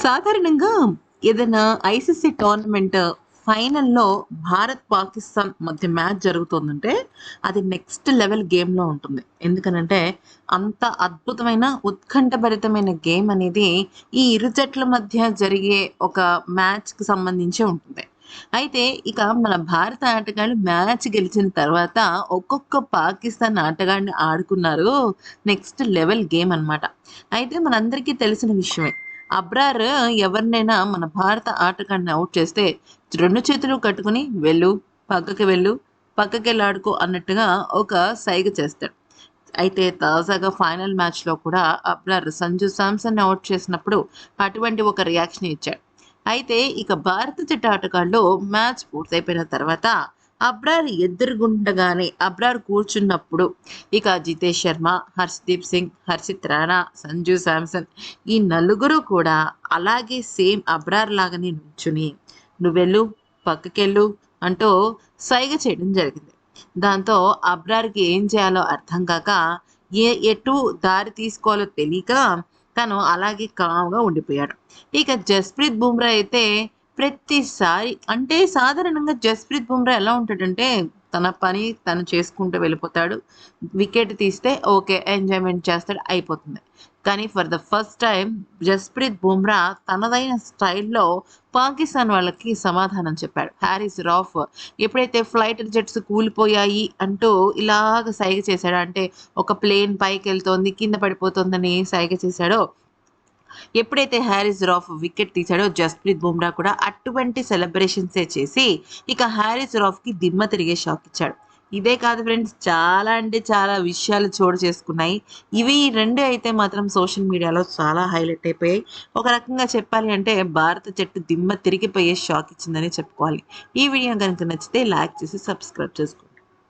సాధారణంగా ఏదైనా ICC tournament ఫైనల్లో భారత్ పాకిస్తాన్ మధ్య మ్యాచ్ జరుగుతుందంటే అది నెక్స్ట్ లెవెల్ గేమ్లో ఉంటుంది. ఎందుకనంటే అంత అద్భుతమైన ఉత్కంఠభరితమైన గేమ్ అనేది ఈ ఇరు జట్ల మధ్య జరిగే ఒక మ్యాచ్కి సంబంధించి ఉంటుంది. అయితే ఇక మన భారత ఆటగాళ్ళు మ్యాచ్ గెలిచిన తర్వాత ఒక్కొక్క పాకిస్తాన్ ఆటగాడిని ఆడుకున్నారు నెక్స్ట్ లెవెల్ గేమ్ అన్నమాట. అయితే మనందరికీ తెలిసిన విషయమే అబ్రార్ ఎవరినైనా మన భారత ఆటగాడిని అవుట్ చేస్తే రెండు చేతులు కట్టుకుని వెళ్ళు పక్కకి వెళ్ళు పక్కకి వెళ్ళి ఆడుకో అన్నట్టుగా ఒక సైగ చేస్తాడు. అయితే తాజాగా ఫైనల్ మ్యాచ్లో కూడా అబ్రార్ సంజు శాంసన్ అవుట్ చేసినప్పుడు అటువంటి ఒక రియాక్షన్ ఇచ్చాడు. అయితే ఇక భారత జట్టు ఆటగాళ్ళు మ్యాచ్ పూర్తయిపోయిన తర్వాత అబ్రార్ ఎదురుగుండగానే అబ్రార్ కూర్చున్నప్పుడు ఇక జితేష్ శర్మ హర్షదీప్ సింగ్ హర్షిత్ రాణా సంజు శాంసన్ ఈ నలుగురు కూడా అలాగే సేమ్ అబ్రార్ లాగానే నుంచుని నువ్వెళ్ళు పక్కకెళ్ళు అంటూ సైగ చేయడం జరిగింది. దాంతో అబ్రార్కి ఏం చేయాలో అర్థం కాక ఏ ఎటు దారి తీసుకోవాలో తెలియక తను అలాగే కామ్గా ఉండిపోయాడు. ఇక జస్ప్రీత్ బుమ్రా అయితే ప్రతిసారి అంటే సాధారణంగా జస్ప్రీత్ బుమ్రా ఎలా ఉంటాడంటే తన పని తను చేసుకుంటూ వెళ్ళిపోతాడు. వికెట్ తీస్తే ఓకే ఎంజాయ్మెంట్ చేస్తాడు అయిపోతుంది. కానీ for the first time Jasprit Bumrah తనదైన స్టైల్లో పాకిస్తాన్ వాళ్ళకి సమాధానం చెప్పాడు. హ్యారిస్ రాఫ్ ఎప్పుడైతే ఫ్లైట్ జెట్స్ కూలిపోయాయి అంటూ ఇలాగ సైగ చేశాడు అంటే ఒక ప్లేన్ పైకి వెళ్తోంది కింద పడిపోతుందని సైగ చేశాడో ఎప్పుడైతే హ్యారిస్ రాఫ్ వికెట్ తీశాడో జస్ప్రీత్ బుమ్రా కూడా అటువంటి సెలబ్రేషన్సే చేసి ఇక హ్యారిస్ రాఫ్కి దిమ్మ తిరిగే షాక్ ఇచ్చాడు. ఇదే కాదు ఫ్రెండ్స్ చాలా అంటే చాలా విషయాలు చోటు చేసుకున్నాయి. ఇవి రెండు అయితే మాత్రం సోషల్ మీడియాలో చాలా హైలైట్ అయిపోయాయి. ఒక రకంగా చెప్పాలి అంటే భారత జట్టు దిమ్మ తిరిగిపోయే షాక్ ఇచ్చిందని చెప్పుకోవాలి. ఈ వీడియో కనుక నచ్చితే లైక్ చేసి సబ్స్క్రైబ్ చేసుకోండి.